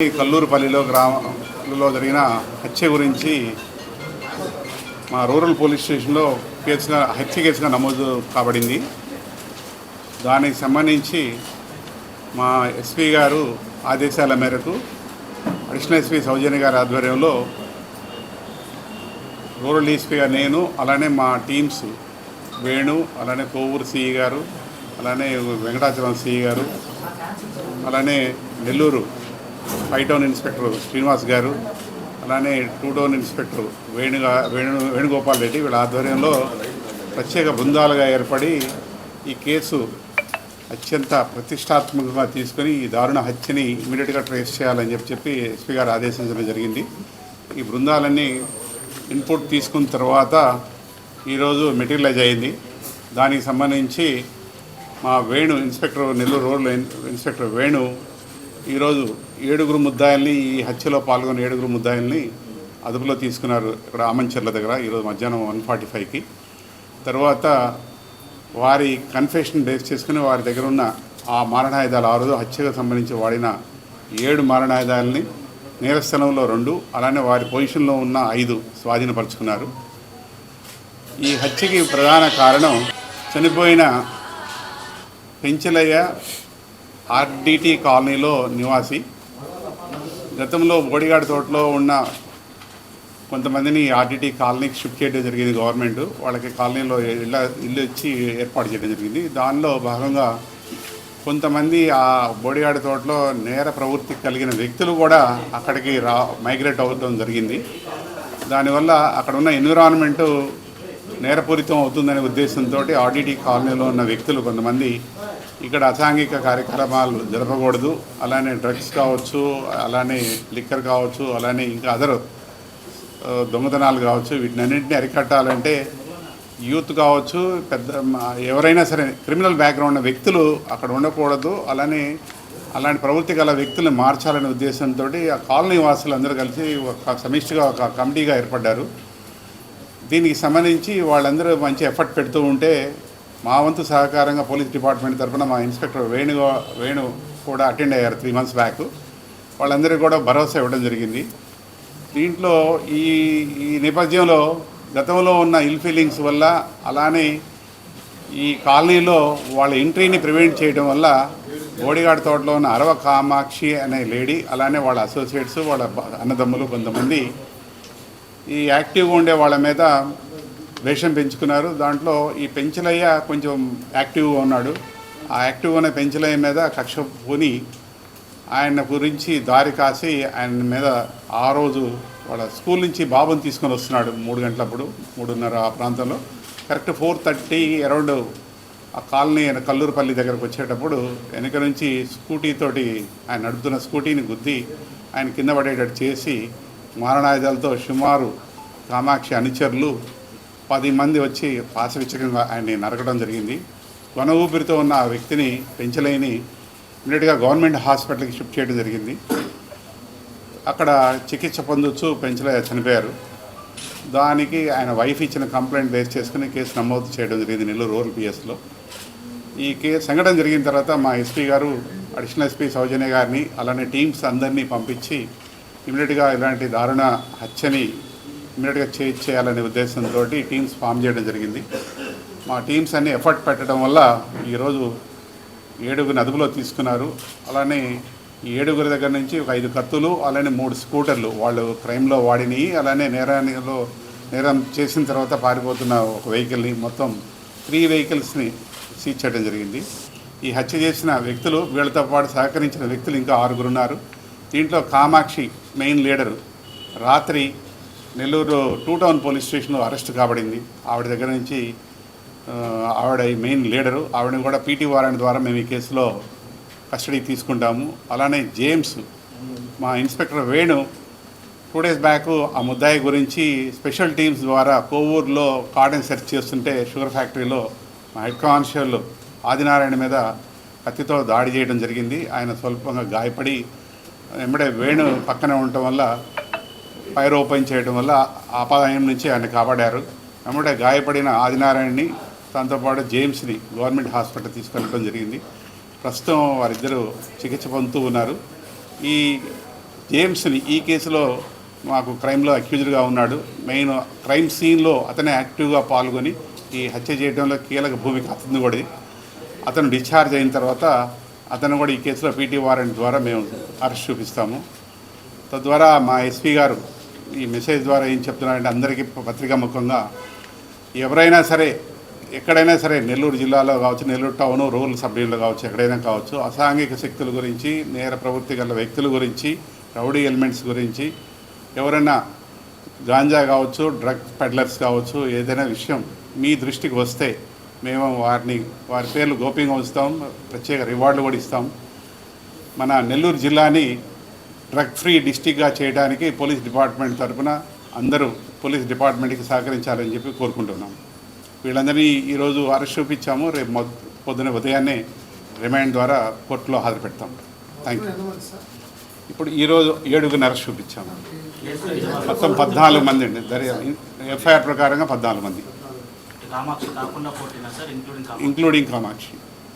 కల్లూరుపల్లిలో గ్రామంలో జరిగిన హత్య గురించి మా రూరల్ పోలీస్ స్టేషన్లో కేసుగా హత్య కేసుగా నమోదు కాబడింది. దానికి సంబంధించి మా ఎస్పీ గారు ఆదేశాల మేరకు అడిషనల్ ఎస్పీ సౌజన్య గారి ఆధ్వర్యంలో రూరల్ డీఎస్పీగా నేను అలానే మా టీమ్స్ వేణు అలానే కోవూరు సిఈ గారు అలానే వెంకటాచలం సిఈ గారు అలానే నెల్లూరు టౌన్ ఇన్స్పెక్టర్ శ్రీనివాస్ గారు అలానే టూ టౌన్ ఇన్స్పెక్టర్ వేణుగా వేణు వేణుగోపాల్ రెడ్డి వీళ్ళ ఆధ్వర్యంలో ప్రత్యేక బృందాలుగా ఏర్పడి ఈ కేసు అత్యంత ప్రతిష్టాత్మకంగా తీసుకొని ఈ దారుణ హత్యని ఇమీడియట్గా ట్రేస్ చేయాలని చెప్పి చెప్పి ఎస్పీ గారు ఆదేశించడం జరిగింది. ఈ బృందాలన్నీ ఇన్పుట్ తీసుకున్న తర్వాత ఈరోజు మెటీరియలైజ్ అయింది. దానికి సంబంధించి మా వేణు ఇన్స్పెక్టర్ నెల్లూరు రోడ్లో ఇన్స్పెక్టర్ వేణు ఈరోజు ఏడుగురు ముద్దాయిల్ని ఈ హత్యలో పాల్గొన్న ఏడుగురు ముద్దాయిల్ని అదుపులో తీసుకున్నారు ఇక్కడ ఆమంచర్ల దగ్గర ఈరోజు మధ్యాహ్నం వన్ ఫార్టీ ఫైవ్కి. తర్వాత వారి కన్ఫెషన్ బేస్ చేసుకుని వారి దగ్గర ఉన్న ఆ మారణాయుధాలు ఆ రోజు హత్యకు సంబంధించి వాడిన ఏడు మారణాయుధాలని నేరస్థలంలో రెండు అలానే వారి పొజిషన్లో ఉన్న ఐదు స్వాధీనపరుచుకున్నారు. ఈ హత్యకి ప్రధాన కారణం చనిపోయిన పెంచలయ్య ఆర్డిటి కాలనీలో నివాసి. గతంలో బోడిగాడ్ తోటలో ఉన్న కొంతమందిని ఆర్డిటి కాలనీకి షిఫ్ట్ చేయడం జరిగింది గవర్నమెంట్. వాళ్ళకి కాలనీలో ఇళ్ళ ఇల్లు ఇచ్చి ఏర్పాటు చేయడం జరిగింది. దానిలో భాగంగా కొంతమంది ఆ బోడిగాడి తోటలో నేర ప్రవృత్తి కలిగిన వ్యక్తులు కూడా అక్కడికి రా మైగ్రేట్ అవ్వడం జరిగింది. దానివల్ల అక్కడ ఉన్న ఎన్విరాన్మెంటు నేరపూరితం అవుతుందనే ఉద్దేశంతో ఆర్డిటి కాలనీలో ఉన్న వ్యక్తులు కొంతమంది ఇక్కడ అసాంఘిక కార్యక్రమాలు జరపకూడదు. అలానే డ్రగ్స్ కావచ్చు అలానే లిక్కర్ కావచ్చు అలానే ఇంకా అదర్ దొంగతనాలు కావచ్చు వీటినన్నింటినీ అరికట్టాలంటే యూత్ కావచ్చు పెద్ద ఎవరైనా సరే క్రిమినల్ బ్యాక్గ్రౌండ్ ఉన్న వ్యక్తులు అక్కడ ఉండకూడదు. అలానే అలాంటి ప్రవృత్తి గల వ్యక్తులను మార్చాలనే ఉద్దేశంతో ఆ కాలనీ వాసులు అందరూ కలిసి ఒక సమిష్టిగా ఒక కమిటీగా ఏర్పడ్డారు. దీనికి సంబంధించి వాళ్ళందరూ మంచి ఎఫర్ట్ పెడుతూ ఉంటే మా వంతు సహకారంగా పోలీస్ డిపార్ట్మెంట్ తరఫున మా ఇన్స్పెక్టర్ వేణు వేణు కూడా అటెండ్ అయ్యారు త్రీ మంత్స్ బ్యాక్. వాళ్ళందరికీ కూడా భరోసా ఇవ్వడం జరిగింది. దీంట్లో ఈ ఈ నేపథ్యంలో గతంలో ఉన్న ఇల్ ఫీలింగ్స్ వల్ల అలానే ఈ కాలనీలో వాళ్ళ ఎంట్రీని ప్రివెంట్ చేయడం వల్ల బోడిగాడ్ తోటలో ఉన్న అరవ కామాక్షి అనే లేడీ అలానే వాళ్ళ అసోసియేట్స్ వాళ్ళ అన్నదమ్ములు కొంతమంది ఈ యాక్టివ్గా ఉండే వాళ్ళ మీద వేషం పెంచుకున్నారు. దాంట్లో ఈ పెంచలయ్య కొంచెం యాక్టివ్గా ఉన్నాడు. ఆ యాక్టివ్ ఉన్న పెంచలయ్య మీద కక్ష పోని ఆయన గురించి దారి కాసి ఆయన మీద ఆ రోజు వాళ్ళ స్కూల్ నుంచి బాబుని తీసుకొని వస్తున్నాడు మూడు గంటలప్పుడు మూడున్నర ఆ ప్రాంతంలో. కరెక్ట్ ఫోర్ థర్టీ అరౌండ్ ఆ కాలనీ ఆయన కల్లూరుపల్లి దగ్గరకు వచ్చేటప్పుడు వెనక నుంచి స్కూటీతోటి ఆయన నడుపుతున్న స్కూటీని గుద్ది ఆయన కింద పడేటట్టు చేసి మారణాయుధాలతో సుమారు కామాక్షి అనుచరులు పది మంది వచ్చి పాశవిచ్చకంగా ఆయన్ని నరకడం జరిగింది. కొన ఊపిరితో ఉన్న ఆ వ్యక్తిని పెంచలేని ఇమీడియట్గా గవర్నమెంట్ హాస్పిటల్కి షిఫ్ట్ చేయడం జరిగింది. అక్కడ చికిత్స పొందొచ్చు పెంచలే చనిపోయారు. దానికి ఆయన వైఫ్ ఇచ్చిన కంప్లైంట్ బేస్ చేసుకుని కేసు నమోదు చేయడం జరిగింది నెల్లూరు రూరల్ పిఎస్లో. ఈ కేసు సంఘటన జరిగిన తర్వాత మా ఎస్పీ గారు అడిషనల్ ఎస్పీ సౌజన్య గారిని అలానే టీమ్స్ అందరినీ పంపించి ఇమీడియట్గా ఇలాంటి దారుణ హత్యని ఇమీడియట్గా చేయి చేయాలనే ఉద్దేశంతో టీమ్స్ ఫామ్ చేయడం జరిగింది. మా టీమ్స్ అన్ని ఎఫర్ట్ పెట్టడం వల్ల ఈరోజు ఏడుగురిని అదుపులో తీసుకున్నారు. అలానే ఈ ఏడుగురి దగ్గర నుంచి ఒక ఐదు కత్తులు అలానే మూడు స్కూటర్లు వాళ్ళు క్రైమ్లో వాడినవి అలానే నేరానిలో నేరం చేసిన తర్వాత పారిపోతున్న ఒక వెహికల్ని మొత్తం త్రీ వెహికల్స్ని సీజ్ చేయడం జరిగింది. ఈ హత్య చేసిన వ్యక్తులు వీళ్ళతో పాటు సహకరించిన వ్యక్తులు ఇంకా ఆరుగురు ఉన్నారు దీంట్లో కామాక్షి మెయిన్ లీడరు రాత్రి నెల్లూరు టూ టౌన్ పోలీస్ స్టేషన్లో అరెస్ట్ కాబడింది. ఆవిడ దగ్గర నుంచి ఆవిడ మెయిన్ లీడరు. ఆవిడని కూడా పీటీ వారెంట్ ద్వారా మేము ఈ కేసులో కస్టడీ తీసుకుంటాము. అలానే జేమ్స్ మా inspector Venu two days back ఆ ముద్దాయి గురించి స్పెషల్ టీమ్స్ ద్వారా కోవూరులో కార్డెన్ సెర్చ్ చేస్తుంటే షుగర్ ఫ్యాక్టరీలో మా హెడ్ కానిస్టేబుల్ ఆదినారాయణ మీద కత్తితో దాడి చేయడం జరిగింది. ఆయన స్వల్పంగా గాయపడి వెంబడే వేణు పక్కనే ఉండటం వల్ల ఫైర్ ఓపెన్ చేయడం వల్ల ఆపాదాయం నుంచి ఆయన కాపాడారు. వెంబడే గాయపడిన ఆదినారాయణని దాంతోపాటు జేమ్స్ని గవర్నమెంట్ హాస్పిటల్ తీసుకెళ్ళడం జరిగింది. ప్రస్తుతం వారిద్దరూ చికిత్స పొందుతూ ఉన్నారు. ఈ జేమ్స్ని ఈ కేసులో మాకు క్రైమ్లో అక్యూజ్డ్గా ఉన్నాడు. మెయిన్ క్రైమ్ సీన్లో అతనే యాక్టివ్గా పాల్గొని ఈ హత్య చేయడంలో కీలక భూమిక అతను కూడా అతను డిశ్చార్జ్ అయిన తర్వాత అతను కూడా ఈ కేసులో పీటీ వారెంట్ ద్వారా మేము అరెస్ట్ చూపిస్తాము. తద్వారా మా ఎస్పీ గారు ఈ మెసేజ్ ద్వారా ఏం చెప్తున్నారంటే అందరికీ పత్రికా ముఖంగా ఎవరైనా సరే ఎక్కడైనా సరే నెల్లూరు జిల్లాలో కావచ్చు నెల్లూరు టౌన్ రూరల్ సబ్డివిజన్లో కావచ్చు ఎక్కడైనా కావచ్చు అసాంఘిక శక్తుల గురించి నేర ప్రవృత్తి గల వ్యక్తుల గురించి రౌడీ ఎలిమెంట్స్ గురించి ఎవరైనా గాంజా కావచ్చు డ్రగ్ పెడ్లర్స్ కావచ్చు ఏదైనా విషయం మీ దృష్టికి వస్తే మేము వారిని వారి పేర్లు గోప్యంగా ఉంచుతాం ప్రత్యేక రివార్డులు కూడా ఇస్తాం. మన నెల్లూరు జిల్లాని డ్రగ్ ఫ్రీ డిస్టిక్గా చేయడానికి పోలీస్ డిపార్ట్మెంట్ తరఫున అందరూ పోలీస్ డిపార్ట్మెంట్కి సహకరించాలని చెప్పి కోరుకుంటున్నాం. వీళ్ళందరినీ ఈరోజు అరెస్ట్ చూపించాము. రేపు పొద్దున ఉదయాన్నే రిమాండ్ ద్వారా కోర్టులో హాజరు పెడతాం థ్యాంక్ యూ. ఇప్పుడు ఈరోజు ఏడుగురిని అరెస్ట్ చూపించాము. మొత్తం పద్నాలుగు మంది అండి. ఎఫ్ఐఆర్ ప్రకారంగా పద్నాలుగు మంది. ఇంక్లూడింగ్ కామాక్షి.